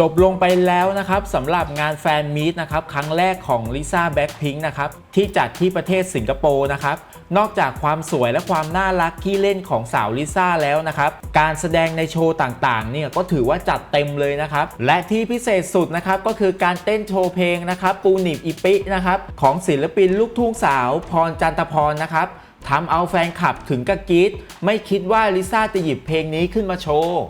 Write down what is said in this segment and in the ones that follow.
จบลงไปแล้วนะครับสำหรับงานแฟนมีตนะครับครั้งแรกของลิซ่าแบ็คพิงค์นะครับที่จัดที่ประเทศสิงคโปร์นะครับนอกจากความสวยและความน่ารักที่เล่นของสาวลิซ่าแล้วนะครับการแสดงในโชว์ต่างๆเนี่ยก็ถือว่าจัดเต็มเลยนะครับและที่พิเศษสุดนะครับก็คือการเต้นโชว์เพลงนะครับปูนิบอีปินะครับของศิลปินลูกทุ่งสาวพรจันทพรนะครับทำเอาแฟนคลับถึงกะกรีดไม่คิดว่าลิซ่าจะหยิบเพลงนี้ขึ้นมาโชว์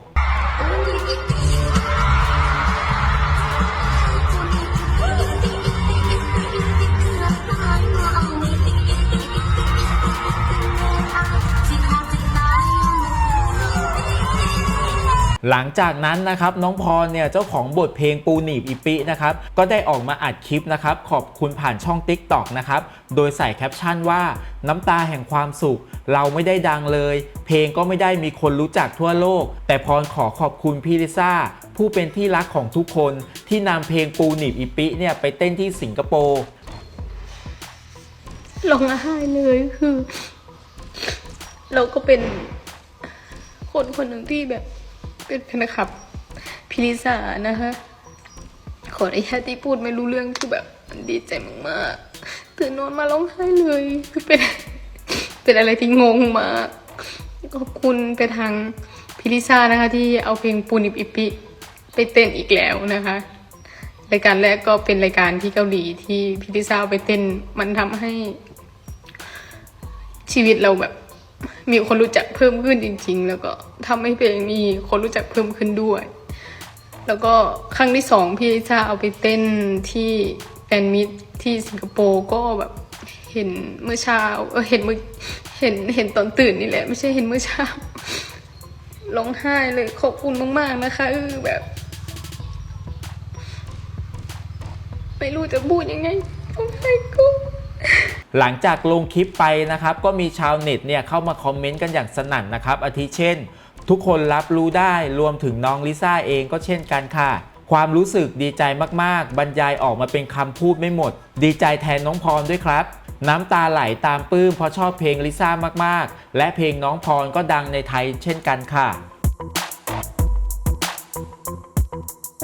หลังจากนั้นนะครับน้องพรเนี่ยเจ้าของบทเพลงปูหนีบอีปินะครับก็ได้ออกมาอัดคลิปนะครับขอบคุณผ่านช่อง Tik t o อกนะครับโดยใส่แคปชั่นว่าน้ำตาแห่งความสุข เราไม่ได้ดังเลย เพลงก็ไม่ได้มีคนรู้จักทั่วโลก แต่พรขอขอบคุณพี่ลิซ่าผู้เป็นที่รักของทุกคนที่นำเพลงปูหนีบอีปิเนี่ยไปเต้นที่สิงคโปร์ร้องไห้เลยคือ เราก็เป็นคนคนหนึ่งที่แบบ เป็นแฟนคลับพิลิสานะคะขออนุญาตที่พูดไม่รู้เรื่องคือแบบมันดีใจมากๆตื่นนอนมาร้องไห้เลยคือเป็นเป็นอะไรที่งงมากขอบคุณไปทางพิลิซ่านะคะ ที่เอาเพลงปูนิบอิปิไปเต้นอีกแล้วนะคะรายการแรกก็เป็นรายการที่เกาหลีที่พิลิซ่าเอาไปเต้นมันทำให้ชีวิตเราแบบ มีคนรู้จักเพิ่มขึ้นจริง ๆ แล้วก็ทำให้เพลงมีคนรู้จักเพิ่มขึ้นด้วย แล้วก็ครั้งที่สองพี่ลิซ่าเอาไปเต้นที่แฟนมิตที่สิงคโปร์ก็แบบเห็นเมื่อเช้าเออเห็นเมื่อเห็นเห็นตอนตื่นนี่แหละ ไม่ใช่เห็นเมื่อเช้าร้องไห้เลยขอบคุณมากๆนะคะเออแบบ ไม่รู้จะพูดยังไงโอ้ยกู หลังจากลงคลิปไปนะครับ ก็มีชาวเน็ตเนี่ยเข้ามาคอมเมนต์กันอย่างสนั่นนะครับ อาทิเช่น ทุกคนรับรู้ได้รวมถึงน้องลิซ่าเองก็เช่นกันค่ะ ความรู้สึกดีใจมากๆ บรรยายออกมาเป็นคำพูดไม่หมด ดีใจแทนน้องพรด้วยครับ น้ำตาไหลตามปลื้มเพราะชอบเพลงลิซ่ามากๆ และเพลงน้องพรก็ดังในไทยเช่นกันค่ะ